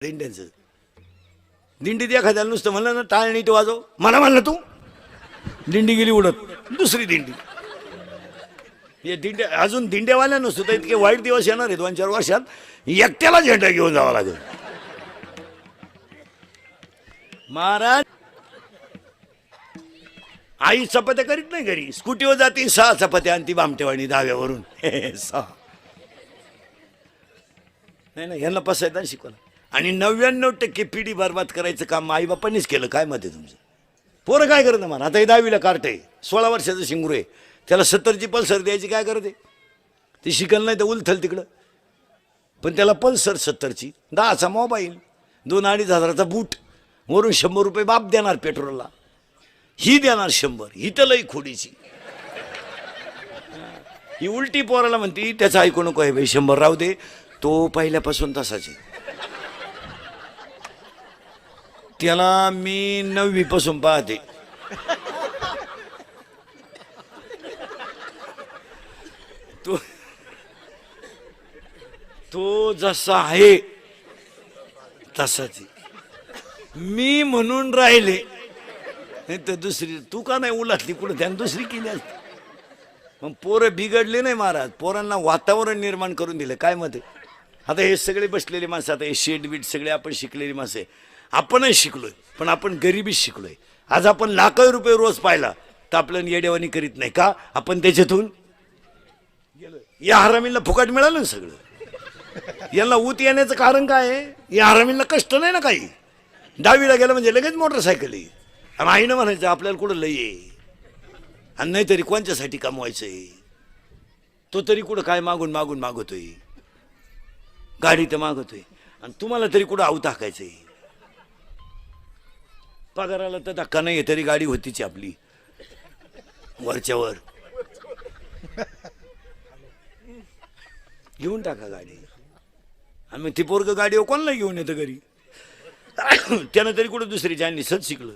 दिंड्यांचं दिंडीत एखाद्याला नुसतं म्हणलं ना टाळ नीट वाजव. मला म्हणलं तू. दिंडी गेली उडत. दुसरी दिंडी. हे दिंड्या अजून दिंड्यावाल्या सुद्धा इतके वाईट दिवस येणार आहे दोन चार वर्षात एकट्याला झेंडा घेऊन जावा लागेल. महाराज. आई चपात्या करीत नाही घरी. स्कूटीवर जाती सहा चपात्या आणि ती बामटेवाणी दहाव्यावरून सहा. नाही नाही यांना पसायदान शिकवलं आणि नव्याण्णव टक्के पिढी बरबाद करायचं काम आई बापांनीच केलं. काय मत आहे तुमचं? पोरं काय करत मला आता हे दहावीला कार्ट आहे. सोळा वर्षाचं शिंगरू आहे. त्याला सत्तरची पल्सर द्यायची काय करते ती शिकल नाही तर उलथल तिकडं. पण त्याला पल्सर सत्तरची. दहाचा मोबाईल. दोन अडीच हजाराचा बूट. वरून शंभर रुपये बाप देणार पेट्रोलला. ही देणार शंभर. ही तर लई खोडीची. ही उलटी पोराला म्हणती त्याचं ऐकू नको आहे बाई शंभर राहू दे. तो पहिल्यापासून तसाच आहे. त्याला मी नववीपासून पाहते. तो तो जसा आहे तसाच मी म्हणून राहिले नाही तर दुसरी तू का नाही उलटली कुठं? त्यानं दुसरी केली असती. मग पोरं बिघडले नाही महाराज. पोरांना वातावरण निर्माण करून दिलं. काय मत आता हे सगळे बसलेले माणसं आता हे शेड बीट सगळे आपण शिकलेली माणसं आपणही शिकलोय पण आपण गरिबीच शिकलोय. आज आपण लाखो रुपये रोज पाहिला तर आपल्याला येडेवानी करीत नाही का? आपण त्याच्यातून या हरामींना फुकट मिळालं ना सगळं. यांना ऊत येण्याचं कारण काय आहे? या हरामींना कष्ट नाही ना काही. दहावीला गेलं म्हणजे लगेच मोटरसायकल आहे. आणि आईनं म्हणायचं आपल्याला कुठं लई आहे? आणि नाही तरी कोणच्यासाठी कमवायचंय? तो तरी कुठं काय मागून मागून मागवतोय गाडी तर मागवतोय आणि तुम्हाला तरी कुठं आऊ टाकायचंय पगाराला तर धक्का नाही तरी गाडी होतीच आपली. वरच्यावर. घेऊन टाका गाडी. आम्ही ती पोरग गाडी कोणाला घेऊन येतं घरी? त्यानं तरी कुठं दुसरी ज्यांनी सच शिकलं.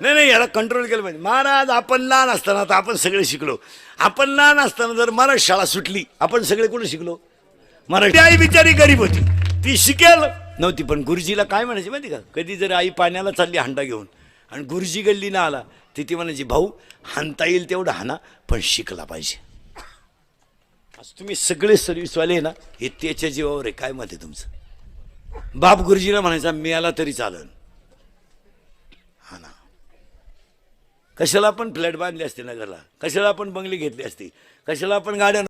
नाही नाही याला कंट्रोल केलं पाहिजे. महाराज आपण लहान असताना तर आपण सगळे शिकलो. आपण लहान असताना जर मराठी शाळा सुटली आपण सगळे कुठे शिकलो? मराठी. आई बिचारी गरीब होती. ती शिकेल. नव्हती पण गुरुजीला काय म्हणायची माहिती का? कधी जर आई पाण्याला चालली हांडा घेऊन आणि गुरुजी गल्ली ना आला ती ती म्हणायची भाऊ हाणता येईल तेवढं हाना पण शिकला पाहिजे. आज तुम्ही सगळे सर्व्हिसवाले ना हे त्याच्या जीवावर आहे. काय मत आहे तुमचं? बाप गुरुजीला म्हणायचा मिळाला तरी चालन. हा ना. कशाला आपण फ्लॅट बांधले असते नगरला? कशाला आपण बंगले घेतले असते? कशाला आपण गाड्या